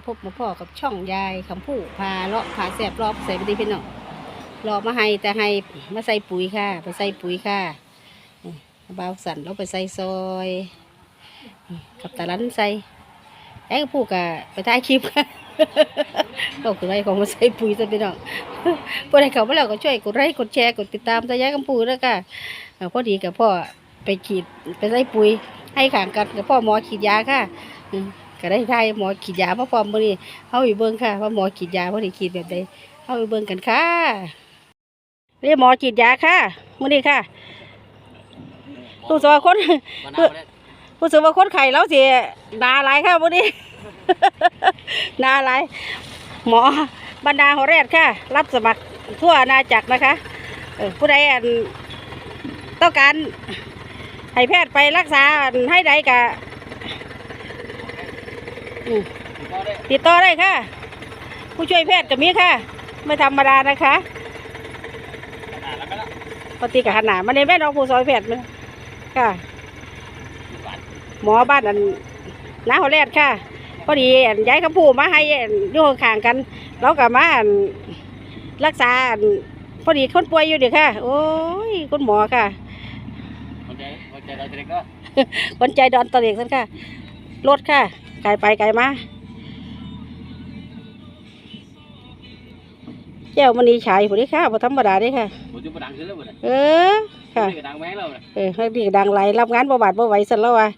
มาพบมาพ่อกับช่องยายคำพูพาเลาะพาแสบรอบใส่ไปดีพี่น้องรอมาให้แต่ให้มาใส่ปุ๋ยค่ะ ไปใส่ปุ๋ยค่ะนี่บ่าวสันเราไปใส่ซอยกับตาลันใส่ไอ้กพูกะไปถ่ายคลิปค่ะก็คือไรของมาใส่ปุ๋ยซะพี่น้องพอได้เขามาแล้วก็ช่วยกดไลค์กดแชร์กดติดตามตายายคำพูด้วค่ะพ่อพอดีกับพ่อไปฉีดไปใส่ปุ๋ยให้ขางกันกับพ่อหมอฉีดยาค่ะอื ก็ได้ทายหมอฉีดยามาพร้อมมื้อนี้เฮาไปเบิ่งค่ะว่าหมอฉีดยาบ่ได้ฉีดแบบใดเฮาไปเบิ่งกันค่ะเรียกหมอฉีดยาค่ะมื้อนี้ค่ะรู้สวาคนผู้สวาคนไข้แล้วสินาหลายค่ะมื้อนี้นาหลายหมอบรรดาหอแรดค่ะ รับสมัครทั่วอาณาจักรนะคะผู้ใดต้องการให้แพทย์ไปรักษาให้ใดกะก็ได้ ติดต่อได้ค่ะ ผู้ช่วยแพทย์ก็มีค่ะ ไม่ธรรมดานะคะขนาดแล้วก็ละปฏิกับขนาดมันในแม่น้องผู้ซอยแพทย์มั้ยค่ะบาทหมอบ้านอันน้าหัวแรดค่ะพอดีอันย้ายคำพูมาให้อันอยู่ข้างๆกันเราก็มาอันรักษาอันพอดีคนป่วยอยู่เดียวค่ะ โอ้ยคุณหมอค่ะคนใจคนใจเราจะได้ก็วันใจดอนตะเล็กสันค่ะรถค่ะ ไกลไปไกลมาแก้วมณีฉายผู้นี้ค่ะบ่ธรรมดาเด้ค่ะผมจะมาดังขึ้นแล้วบ่เนี่ยเออค่ะนี่ก็ดังแม่งแล้วเนี่ยเออให้ดีดังไหลรับงานบ่บาดบ่ไหวสันแล้วว่ะ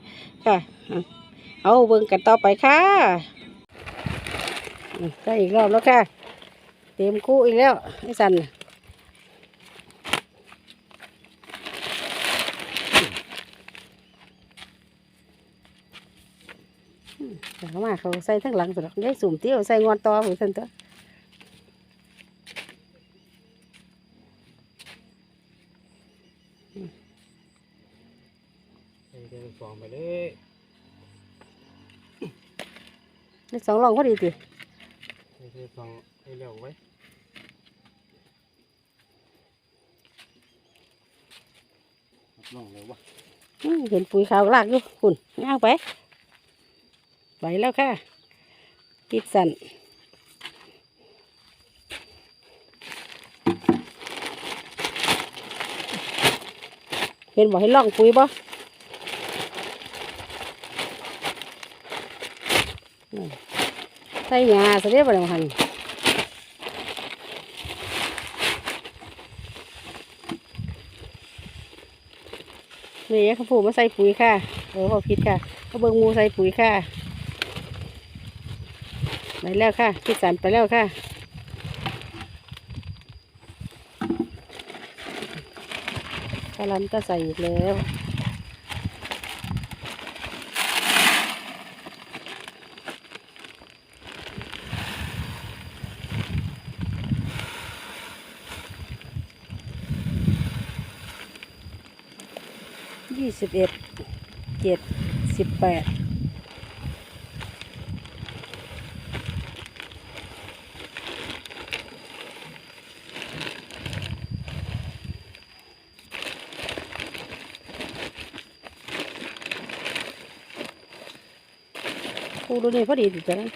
ค่ะ เอาเบิ่งกันต่อไปค่ะอืมได้อีกรอบแล้วค่ะ เต็มคู่อีกแล้วไอ้สันน่ะอืม เอามาเขาใส่ทั้งหลังสุดได้สุ่มเตี้ยวใส่งอนตอหูสันตัวเดินฟองไปเลยได้สองรองพอดีติเดินฟองให้เร็วไว้ลองเลยววะเห็นปุ๋ยขาวลากอยู่คุณย่างไป ไปแล้วค่ะติดสันเห็นบอกให้ล่องปุ๋ยบ่ใส่หญ้าซะเด้บ่ได้มาหันนี่เขาผูมาใส่ปุ๋ยค่ะเออเขาผิดค่ะเขาเบิ่งมูใส่ปุ๋ยค่ะ ไปแล้วค่ะติดสันไปแล้วค่ะกะลันก็ใส่อีกแล้วยี่สิบเอ็ดเจ็ดสิบแปด ดูนี่พอดีจ้ะนะ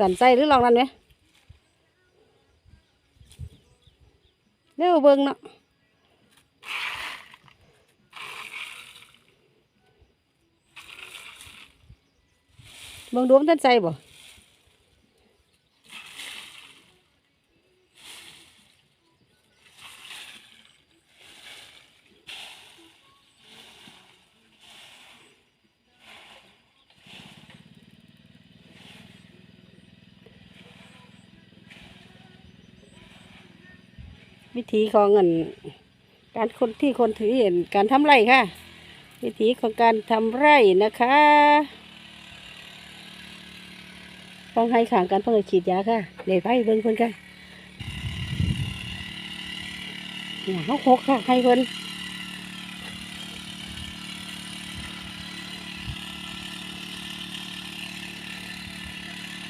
สั่นใจหรือลองนั่นไหมเร็วเบิ้งเนาะเบิ้งดูมันทันใจบ่ วิธีของเงินการคนที่คนถือเห็นการทำไร่ค่ะ วิธีของการทำไร่นะคะทฟังให้ขางกันเพิ่งจะฉีดยาค่ะเดี๋ยวไปเบิ่งเพิ่นค่ะเขาโคกค่ะให้เพิ่น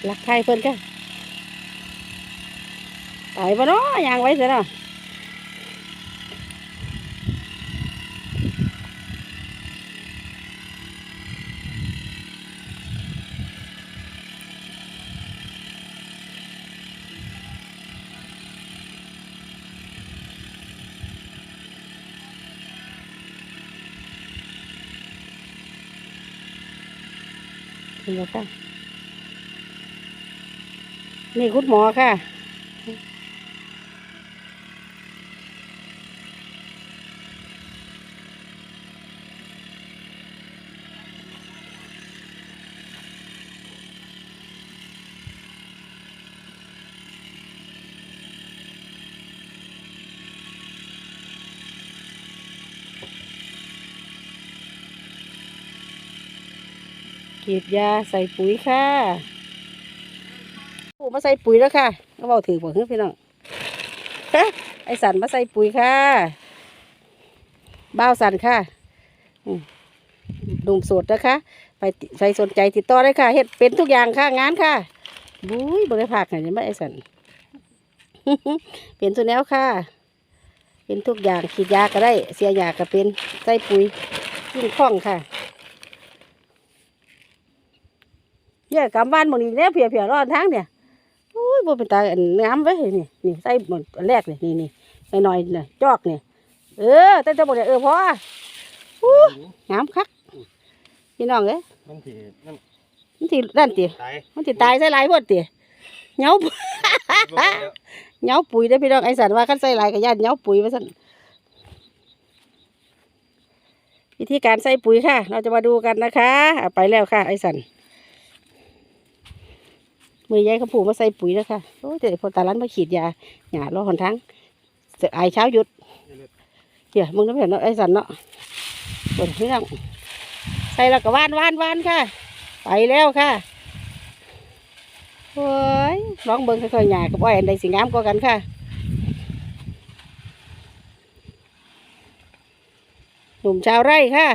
รักใครเพิ่นค่ะตายปเนาะยางไว้เสียเนาะ นบ่ค่ะนี่คุณหมอค่ะ กีดยาใส่ปุ๋ยค่ะปูมาใส่ปุ๋ยแล้วค่ะก็บอกถือบอกเฮ้ยพี่น้องไอสันมาใส่ปุ๋ยค่ะบ้าวสันค่ะอืมหนุ่มโสดนะคะ ไปใครสนใจติดต่อได้ค่ะเฮ็ดเป็นทุกอย่างค่ะงานค่ะบุ้ยบริภาคไหนยังไม่ไอสันเป็นตัวแนวค่ะ เป็นทุกอย่างขีดยาก็ได้ เสียยาก็เป็นใส่ปุ๋ยยิ่งคล่องค่ะ เยอะกำบ้านหมดนี่เนี่ยเพียเพียรอดทางเนี่ยโอ้ยบ่เป็นตาอันงามไว้ยนี่นี่ใส่หมดอันแรกนี่นี่นี่หน่อยๆเนี่ยจอกนี่เออแต่จะบอกเนี่ยเออพออู้งามคักพี่น้องเอ้ยมันที่มันมันสินั่นติตายมันสิตายใส่หลายพดติเหงาบ่แล้วเหงาปุ๋ยได้อพี่น้องไอ้สันว่าคันใส่หลายก็ย่านเหงาปุ๋ยว่าซั่นวิธีการใส่ปุ๋ยค่ะ เราจะมาดูกันนะคะอะไปแล้วค่ะไอ้สัน มือยายเขาผูกมาใส่ปุ๋ยแล้วค่ะโอ้ยเดี๋พอตาลันมาขีดยาหยาล้อหนทางเสไอเช้าหยุดเดี๋ยวมึงต้องเห็นเนาะไอสันเนาะเปิดพี่องใส่แล้วก็ว่านว่านว่านค่ะ ไปแล้วค่ะโอ้ยลองเบิ่งค่อยๆหยากับอ้อยอันใดสิงามกว่ากันค่ะหนุ่มชาวไร่ค่ะ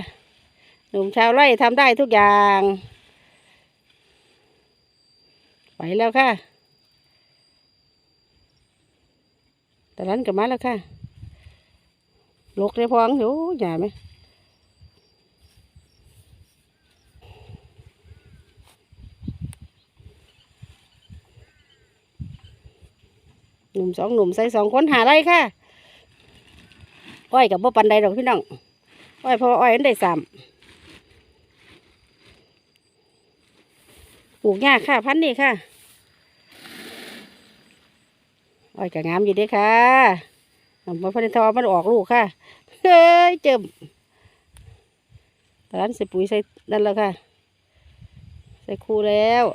หนุ่มชาวไร่ทำได้ทุกอย่าง ไปแล้วค่ะต่นั้นกลับมาแล้วค่ะลกได้พองอยู่อย่าไหมหนุ่มสองหนุ่มใส่สองคนหาไรค่ะ อ้อยกับบ่ปันใดดอกพี่น้อง อ้อยพราะว่าอ้อยมันได้สาม ปลูกยากค่ะพันธุ์นี่ค่ะอ้อยกงามอยู่ด้ค่ะมันพันธุ์ทอมันออกลูกค่ะ เฮ้ยเจิมตอนนั้นใส่ปุ๋ยใส่นั่นแล้วค่ะ ใส่คู่แล้ว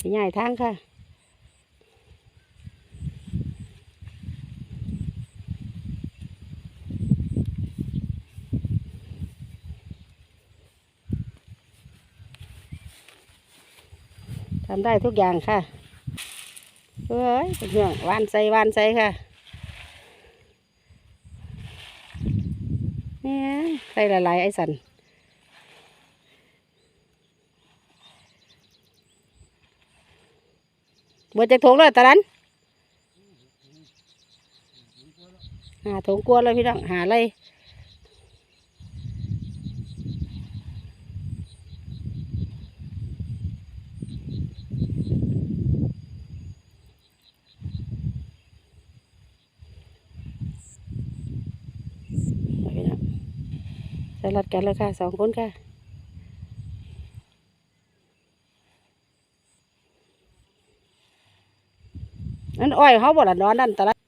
สิง่ายทางค่ะ ทำได้ทุกอย่างค่ะเฮ้ยเป็นเรื่องวานใส่วานใส่ค่ะเนี่ยใส่ละลายไอ้สันเบิดจากถงเลยตาลันหาถงกลัวเลยพี่น้องหาอะไรเอาพี่น้องใสลัดกันแล้วค่ะสองคนค่ะนั่นอ้อยเขาบ่ละนอนนั่นตะละ